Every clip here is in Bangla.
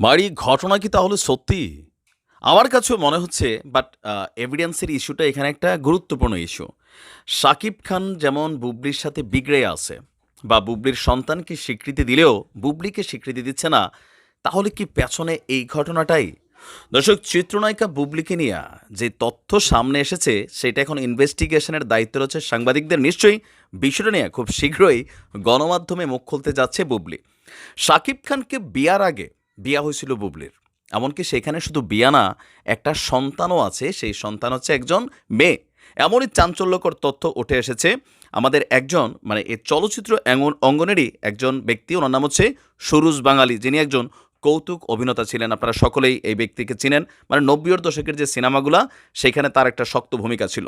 মারি, ঘটনা কি তাহলে সত্যি? আমার কাছেও মনে হচ্ছে বাট এভিডেন্সের ইস্যুটা এখানে একটা গুরুত্বপূর্ণ ইস্যু সাকিব খান যেমন বুবলির সাথে বিগড়ে আছে, বা বুবলির সন্তানকে স্বীকৃতি দিলেও বুবলিকে স্বীকৃতি দিচ্ছে না, তাহলে কি পেছনে এই ঘটনাটাই? দর্শক, চিত্রনায়িকা বুবলিকে নিয়ে যে তথ্য সামনে এসেছে, সেটা এখন ইনভেস্টিগেশনের দায়িত্ব রয়েছে সাংবাদিকদের নিশ্চয়ই। বিষয়টা নিয়ে খুব শীঘ্রই গণমাধ্যমে মুখ খুলতে যাচ্ছে বুবলি। সাকিব খানকে বিয়ার আগে বিয়া হয়েছিল বুবলির। এমনকি সেখানে শুধু বিয়া না, একটা সন্তানও আছে, সেই সন্তান হচ্ছে একজন মেয়ে। এমনই চাঞ্চল্যকর তথ্য উঠে এসেছে আমাদের একজন মানে এই চলচ্চিত্র অঙ্গনেরই একজন ব্যক্তি, ওনার নাম হচ্ছে সুরুজ বাঙালি, যিনি একজন কৌতুক অভিনেতা ছিলেন। আপনারা সকলেই এই ব্যক্তিকে চিনেন। মানে নব্বইয়ের দশকের যে সিনেমাগুলা, সেখানে তার একটা শক্ত ভূমিকা ছিল।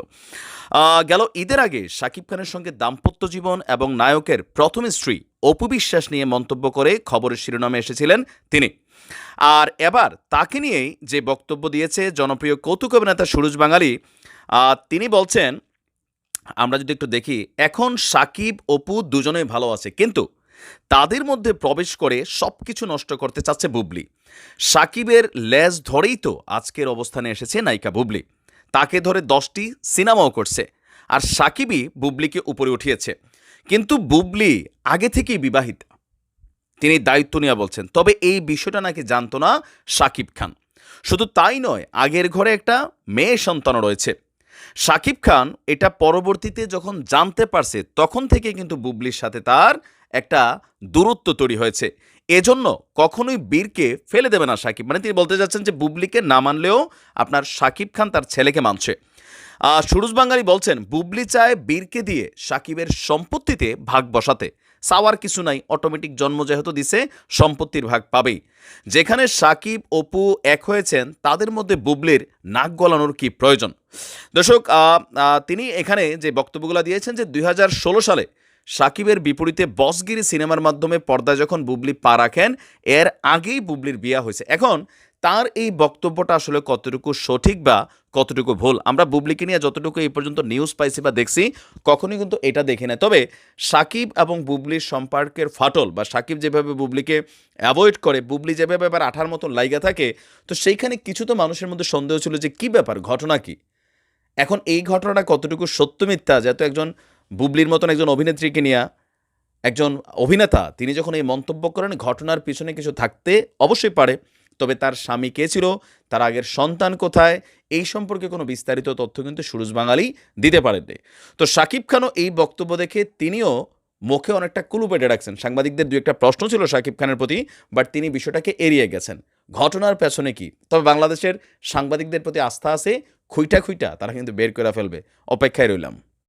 গেল ঈদের আগে শাকিব খানের সঙ্গে দাম্পত্য জীবন এবং নায়কের প্রথম স্ত্রী অপু বিশ্বাস নিয়ে মন্তব্য করে খবরের শিরোনামে এসেছিলেন তিনি। আর এবার তাকে নিয়েই যে বক্তব্য দিয়েছে জনপ্রিয় কৌতুক অভিনেতা সুরজ বাঙালি তিনি বলছেন, আমরা যদি একটু দেখি, এখন সাকিব, অপু দুজনেই ভালো আছে, কিন্তু তাদের মধ্যে প্রবেশ করে সব কিছু নষ্ট করতে চাচ্ছে বুবলি। সাকিবের লেজ ধরেই তো আজকের অবস্থানে এসেছে নায়িকা বুবলি। তাকে ধরে দশটি সিনেমাও করছে, আর সাকিবই বুবলিকে উপরে উঠিয়েছে। কিন্তু বুবলি আগে থেকেই বিবাহিত। তিনি দায়িত্ব নিয়ে বলছেন, তবে এই বিষয়টা নাকি জানতো না সাকিব খান। শুধু তাই নয়, আগের ঘরে একটা মেয়ে সন্তানও রয়েছে। সাকিব খান এটা পরবর্তীতে যখন জানতে পারছে, তখন থেকে কিন্তু বুবলির সাথে তার একটা দূরত্ব তৈরি হয়েছে। এজন্য কখনোই বীরকে ফেলে দেবে না সাকিব মানে তিনি বলতে যাচ্ছেন যে বুবলিকে না মানলেও আপনার সাকিব খান তার ছেলেকে মানছে। সুরুজ বাঙ্গালি বলছেন, বুবলি চায় বীরকে দিয়ে সাকিবের সম্পত্তিতে ভাগ বসাতে। চাওয়ার কিছু নাই অটোমেটিক জন্ম যেহেতু দিছে, সম্পত্তির ভাগ পাবেই। যেখানে সাকিব, অপু এক হয়েছেন, তাদের মধ্যে বুবলির নাক গলানোর কি প্রয়োজন? দর্শক তিনি এখানে যে বক্তব্যগুলো দিয়েছেন যে দুই হাজার ষোলো সালে সাকিবের বিপরীতে বসগিরি সিনেমার মাধ্যমে পর্দায় যখন বুবলি পা রাখেন, এর আগেই বুবলির বিয়া হয়েছে। এখন তার এই বক্তব্যটা আসলে কতটুকু সঠিক বা কতটুকু ভুল? আমরা বুবলিকে নিয়ে যতটুকু এই পর্যন্ত নিউজ পাইছি বা দেখছি, কখনোই কিন্তু এটা দেখি না তবে সাকিব এবং বুবলির সম্পর্কের ফাটল বা সাকিব যেভাবে বুবলিকে অ্যাভয়েড করে, বুবলি যেভাবে এবার আঠার মতো লাইগা থাকে, তো সেইখানে কিছু তো মানুষের মধ্যে সন্দেহ ছিল যে কি ব্যাপার, ঘটনা কি? এখন এই ঘটনাটা কতটুকু সত্য মিথ্যা যেহেতু একজন বুবলির মতন একজন অভিনেত্রীকে নিয়ে একজন অভিনেতা, তিনি যখন এই মন্তব্য করেন, ঘটনার পিছনে কিছু থাকতে অবশ্যই পারে, তবে তার স্বামী কে ছিল, তার আগের সন্তান কোথায়, এই সম্পর্কে কোনো বিস্তারিত তথ্য কিন্তু সুরজ বাঙালি দিতে পারেননি। তো সাকিব খানও এই বক্তব্য দেখে তিনিও মুখে অনেকটা কুলু পেটে রাখছেন। সাংবাদিকদের দু একটা প্রশ্ন ছিল সাকিব খানের প্রতি, বাট তিনি বিষয়টাকে এড়িয়ে গেছেন। ঘটনার পেছনে কি? তবে বাংলাদেশের সাংবাদিকদের প্রতি আস্থা আছে, খুইটা খুইটা, তারা কিন্তু বের করে ফেলবে। অপেক্ষায় রইলাম।